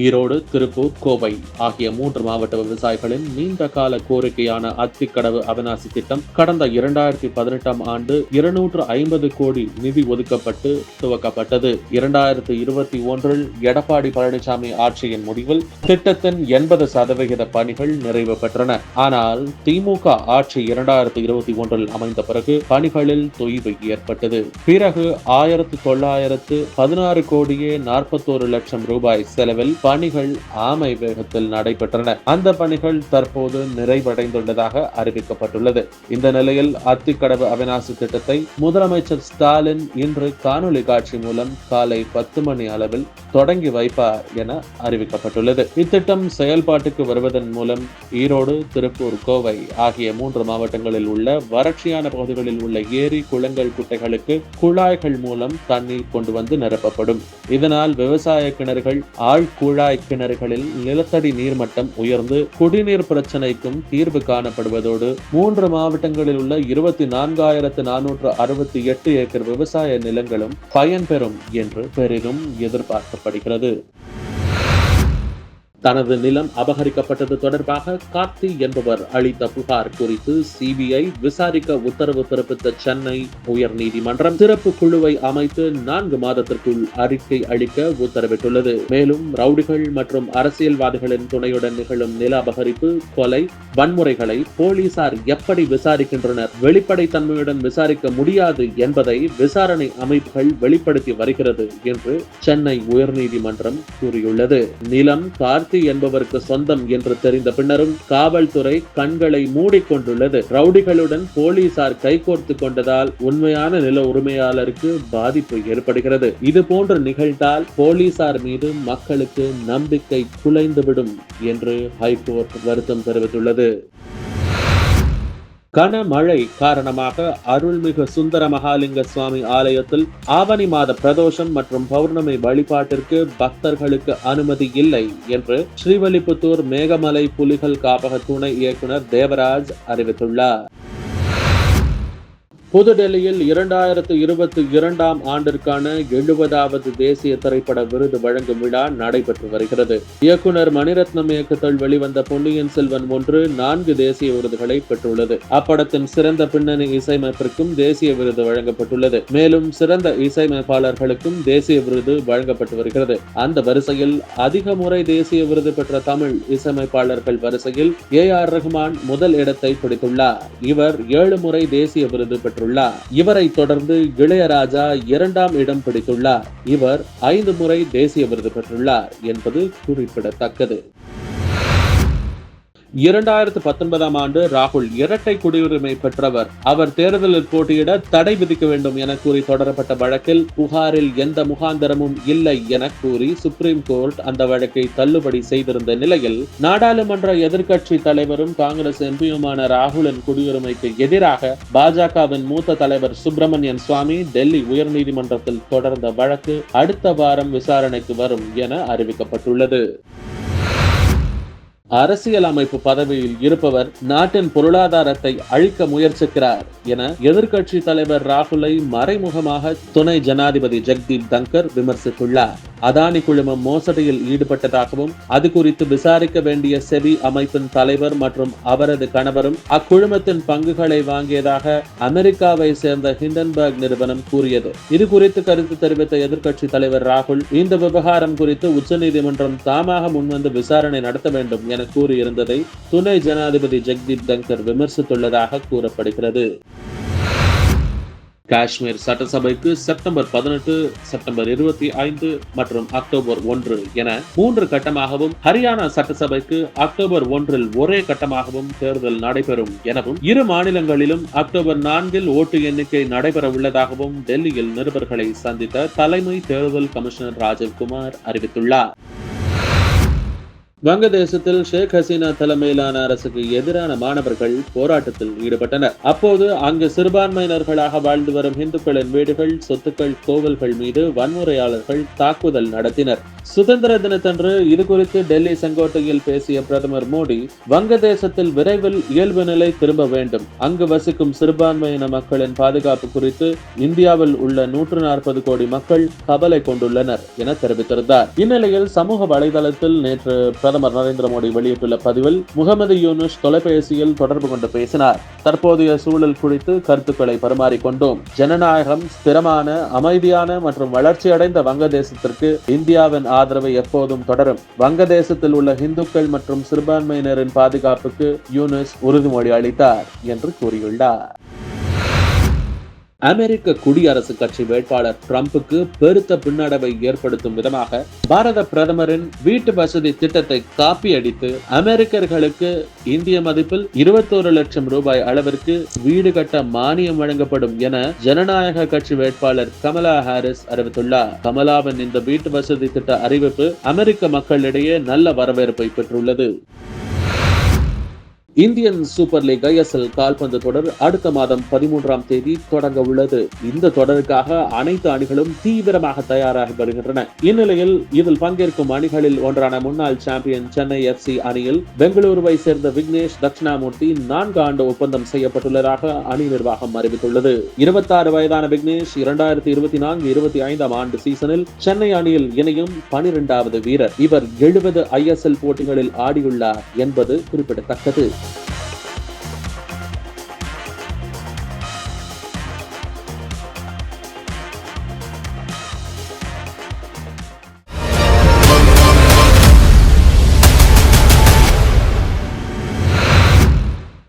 ஈரோடு திருப்பூர் கோவை ஆகிய மூன்று மாவட்ட விவசாயிகளின் நீண்ட கால கோரிக்கையான அத்திக்கடவு அவிநாசி திட்டம் கடந்த இரண்டாயிரத்தி பதினெட்டாம் ஆண்டு இருநூற்று ஐம்பது கோடி நிதி ஒதுக்கப்பட்டு துவக்கப்பட்டது. இரண்டாயிரத்தி இருபத்தி ஒன்றில் எடப்பாடி பழனிசாமி ஆட்சியின் முடிவில் திட்டத்தின் எண்பது சதவிகித பணிகள் நிறைவு பெற்றன. ஆனால் திமுக ஆட்சி இரண்டாயிரத்தி இருபத்தி ஒன்றில் அமைந்த பிறகு பணிகளில் தொய்வு ஏற்பட்டது. பிறகு ஆயிரத்தி தொள்ளாயிரத்து பதினாறு கோடியே நாற்பத்தோரு லட்சம் ரூபாய் செலவில் பணிகள் ஆமை வேகத்தில் நடைபெற்றன. அந்த பணிகள் தற்போது நிறைவடைந்துள்ளதாக அறிவிக்கப்பட்டுள்ளது. இந்த நிலையில் அத்திக்கடவு அவிநாசி திட்டத்தை முதலமைச்சர் ஸ்டாலின் இன்று காணொலி காட்சி மூலம் காலை பத்து மணி அளவில் தொடங்கி வைப்பார் என அறிவிக்கப்பட்டுள்ளது. இத்திட்டம் செயல்பாட்டுக்கு வருவதன் மூலம் ஈரோடு திருப்பூர் கோவை ஆகிய மூன்று மாவட்டங்களில் உள்ள வறட்சியான பகுதிகளில் உள்ள ஏரி குளங்கள் குட்டைகளுக்கு குழாய்கள் மூலம் தண்ணீர் கொண்டு வந்து நிரப்பப்படும். இதனால் விவசாய கிணறுகள் ஆழ் குழாய் கிணறுகளில் நிலத்தடி நீர்மட்டம் உயர்ந்து குடிநீர் பிரச்சனைக்கும் தீர்வு காணப்படுவதோடு மூன்று மாவட்டங்களில் உள்ள இருபத்தி நான்காயிரத்து நானூற்று அறுபத்தி எட்டு ஏக்கர் விவசாய நிலங்களும் பயன்பெறும் என்று பெரிதும் எதிர்பார்க்கப்படுகிறது. தனது நிலம் அபகரிக்கப்பட்டது தொடர்பாக கார்த்தி என்பவர் அளித்த புகார் குறித்து சிபிஐ விசாரிக்க உத்தரவு பிறப்பித்த சென்னை உயர்நீதிமன்றம் சிறப்பு குழுவை அமைத்து நான்கு மாதத்திற்குள் அறிக்கை அளிக்க உத்தரவிட்டுள்ளது. மேலும் ரவுடிகள் மற்றும் அரசியல்வாதிகளின் துணையுடன் நிகழும் நில அபகரிப்பு கொலை வன்முறைகளை போலீசார் எப்படி விசாரிக்கின்றனர் வெளிப்படைத்தன்மையுடன் விசாரிக்க முடியாது என்பதை விசாரணை அமைப்புகள் வெளிப்படுத்தி வருகிறது என்று சென்னை உயர்நீதிமன்றம் கூறியுள்ளது. நிலம் கார் கார்த்தி என்பவருக்கு சொந்தம் என்று தெரிந்த பின்னரும் காவல்துறை கண்களை மூடிக்கொண்டுள்ளது. ரவுடிகளுடன் போலீசார் கைகோர்த்து கொண்டதால் உண்மையான நில உரிமையாளருக்கு பாதிப்பு ஏற்படுகிறது. இது போன்று நிகழ்ந்தால் போலீசார் மீது மக்களுக்கு நம்பிக்கை குலைந்துவிடும் என்று ஹைகோர்ட் வருத்தம் தெரிவித்துள்ளது. கனமழை காரணமாக அருள்மிகு சுந்தர மகாலிங்க சுவாமி ஆலயத்தில் ஆவணி மாத பிரதோஷம் மற்றும் பௌர்ணமி வழிபாட்டிற்கு பக்தர்களுக்கு அனுமதி இல்லை என்று ஸ்ரீவல்லிபுத்தூர் மேகமலை புலிகள் காப்பக துணை இயக்குனர் தேவராஜ் அறிவித்துள்ளார். புதுடெல்லியில் இரண்டாயிரத்து இருபத்தி இரண்டாம் ஆண்டிற்கான எழுபதாவது தேசிய திரைப்பட விருது வழங்கும் விழா நடைபெற்று வருகிறது. இயக்குனர் மணிரத்னம் இயக்கத்தில் வெளிவந்த பொன்னியின் செல்வன் ஒன்று நான்கு தேசிய விருதுகளை பெற்றுள்ளது. அப்படத்தின் சிறந்த பின்னணி இசையமைப்பிற்கும் தேசிய விருது வழங்கப்பட்டுள்ளது. மேலும் சிறந்த இசையமைப்பாளர்களுக்கும் தேசிய விருது வழங்கப்பட்டு வருகிறது. அந்த வரிசையில் அதிக முறை தேசிய விருது பெற்ற தமிழ் இசையமைப்பாளர்கள் வரிசையில் ஏ ஆர் ரஹ்மான் முதல் இடத்தை பிடித்துள்ளார். இவர் ஏழு முறை தேசிய விருது பெற்றுள்ளார் இவரை தொடர்ந்து இளையராஜா இரண்டாம் இடம் பிடித்துள்ளார். இவர் ஐந்து முறை தேசிய விருது பெற்றுள்ளார் என்பது குறிப்பிடத்தக்கது. இரண்டாயிரத்து பத்தொன்பதாம் ஆண்டு ராகுல் இரட்டை குடியுரிமை பெற்றவர். அவர் தேர்தலில் போட்டியிட தடை விதிக்க வேண்டும் என கூறி தொடரப்பட்ட வழக்கில் புகாரில் எந்த முகாந்தரமும் இல்லை என கூறி சுப்ரீம் கோர்ட் அந்த வழக்கை தள்ளுபடி செய்திருந்த நிலையில் நாடாளுமன்ற எதிர்க்கட்சி தலைவரும் காங்கிரஸ் எம்பியுமான ராகுலின் குடியுரிமைக்கு எதிராக பாஜகவின் மூத்த தலைவர் சுப்பிரமணியன் சுவாமி டெல்லி உயர்நீதிமன்றத்தில் தொடர்ந்த வழக்கு அடுத்த வாரம் விசாரணைக்கு வரும் என அறிவிக்கப்பட்டுள்ளது. அரசியல் அமைப்பு பதவியில் இருப்பவர் நாட்டின் பொருளாதாரத்தை அழிக்க முயற்சிக்கிறார் என எதிர்க்கட்சி தலைவர் ராகுலை மறைமுகமாக துணை ஜனாதிபதி ஜெக்தீப் தங்கர் விமர்சித்துள்ளார். அதானி குழுமம் மோசடியில் ஈடுபட்டதாகவும் அது குறித்து விசாரிக்க வேண்டிய செபி அமைப்பின் தலைவர் மற்றும் அவரது கணவரும் அக்குழுமத்தின் பங்குகளை வாங்கியதாக அமெரிக்காவை சேர்ந்த ஹிண்டன்பர்க் நிறுவனம் கூறியது. இது குறித்து கருத்து தெரிவித்த எதிர்க்கட்சி தலைவர் ராகுல் இந்த விவகாரம் குறித்து உச்சநீதிமன்றம் தாமாக முன்வந்து விசாரணை நடத்த வேண்டும் என கூறியிருந்ததை துணை ஜனாதிபதி ஜெக்தீப் தங்கர் விமர்சித்துள்ளதாக கூறப்படுகிறது. காஷ்மீர் சட்டசபைக்கு செப்டம்பர் பதினெட்டு செப்டம்பர் இருபத்தி ஐந்து மற்றும் அக்டோபர் ஒன்று என மூன்று கட்டமாகவும் ஹரியானா சட்டசபைக்கு அக்டோபர் ஒன்றில் ஒரே கட்டமாகவும் தேர்தல் நடைபெறும் எனவும் இரு மாநிலங்களிலும் அக்டோபர் நான்கில் ஓட்டு எண்ணிக்கை நடைபெற உள்ளதாகவும் டெல்லியில் நிருபர்களை சந்தித்த தலைமை தேர்தல் கமிஷனர் ராஜீவ் குமார் அறிவித்துள்ளார். வங்கதேசத்தில் ஷேக் ஹசீனா தலைமையிலான அரசுக்கு எதிரான மாணவர்கள் போராட்டத்தில் ஈடுபட்டனர். அப்போது அங்கு சிறுபான்மையினர்களாக வாழ்ந்து வரும் இந்துக்களின் வீடுகள் சொத்துக்கள் கோவில்கள் மீது வன்முறையாளர்கள் தாக்குதல் நடத்தினர். சுதந்திர தினத்தன்று இது குறித்து டெல்லி செங்கோட்டையில் பேசிய பிரதமர் மோடி வங்கதேசத்தில் விரைவில் இயல்பு நிலை திரும்ப வேண்டும். அங்கு வசிக்கும் சிறுபான்மையின மக்களின் பாதுகாப்பு குறித்து இந்தியாவில் உள்ள நூற்று நாற்பது கோடி மக்கள் கவலை கொண்டுள்ளனர் என தெரிவித்திருந்தார். இந்நிலையில் சமூக வலைதளத்தில் நேற்று பிரதமர் நரேந்திர மோடி வெளியிட்டுள்ள பதிவில் முகமது யூனுஸ் தொலைபேசியில் தொடர்பு கொண்டு பேசினார். தற்போதைய சூழல் குறித்து கருத்துக்களை பரிமாறிக்கொண்டோம் ஜனநாயகம் ஸ்திரமான அமைதியான மற்றும் வளர்ச்சியடைந்த வங்கதேசத்திற்கு இந்தியாவின் ஆதரவு எப்போதும் தொடரும். வங்கதேசத்தில் உள்ள இந்துக்கள் மற்றும் சிறுபான்மையினரின் பாதுகாப்புக்கு யூனிஸ் உறுதிமொழி அளித்தார் என்று கூறியுள்ளார். அமெரிக்க குடியரசுக் கட்சி வேட்பாளர் டிரம்புக்கு பெருத்த பின்னடைவை ஏற்படுத்தும் விதமாக பாரத பிரதமரின் வீட்டு வசதி திட்டத்தை காப்பியடித்து அமெரிக்கர்களுக்கு இந்திய மதிப்பில் இருபத்தோரு லட்சம் ரூபாய் அளவிற்கு வீடு கட்ட மானியம் வழங்கப்படும் என ஜனநாயக கட்சி வேட்பாளர் கமலா ஹாரிஸ் அறிவித்துள்ளார். கமலாவின் இந்த வீட்டு வசதி திட்ட அறிவிப்பு அமெரிக்க மக்களிடையே நல்ல வரவேற்பை பெற்றுள்ளது. இந்தியன் சூப்பர் லீக் ஐஎஸ்எல் கால்பந்து தொடர் அடுத்த மாதம் பதிமூன்றாம் தேதி தொடங்க உள்ளது. இந்த தொடருக்காக அனைத்து அணிகளும் தீவிரமாக தயாராகி வருகின்றன. இந்நிலையில் இதில் பங்கேற்கும் அணிகளில் ஒன்றான முன்னாள் சாம்பியன் சென்னை எஃப்சி அணியில் பெங்களூருவை சேர்ந்த விக்னேஷ் தட்சிணாமூர்த்தி நான்கு ஆண்டு ஒப்பந்தம் செய்யப்பட்டுள்ளதாக அணி நிர்வாகம் அறிவித்துள்ளது. இருபத்தாறு வயதான விக்னேஷ் இரண்டாயிரத்தி இருபத்தி நான்கு இருபத்தி ஐந்தாம் ஆண்டு சீசனில் சென்னை அணியில் இணையும் பனிரெண்டாவது வீரர். இவர் எழுபது ஐஎஸ்எல் போட்டிகளில் ஆடியுள்ளார் என்பது குறிப்பிடத்தக்கது.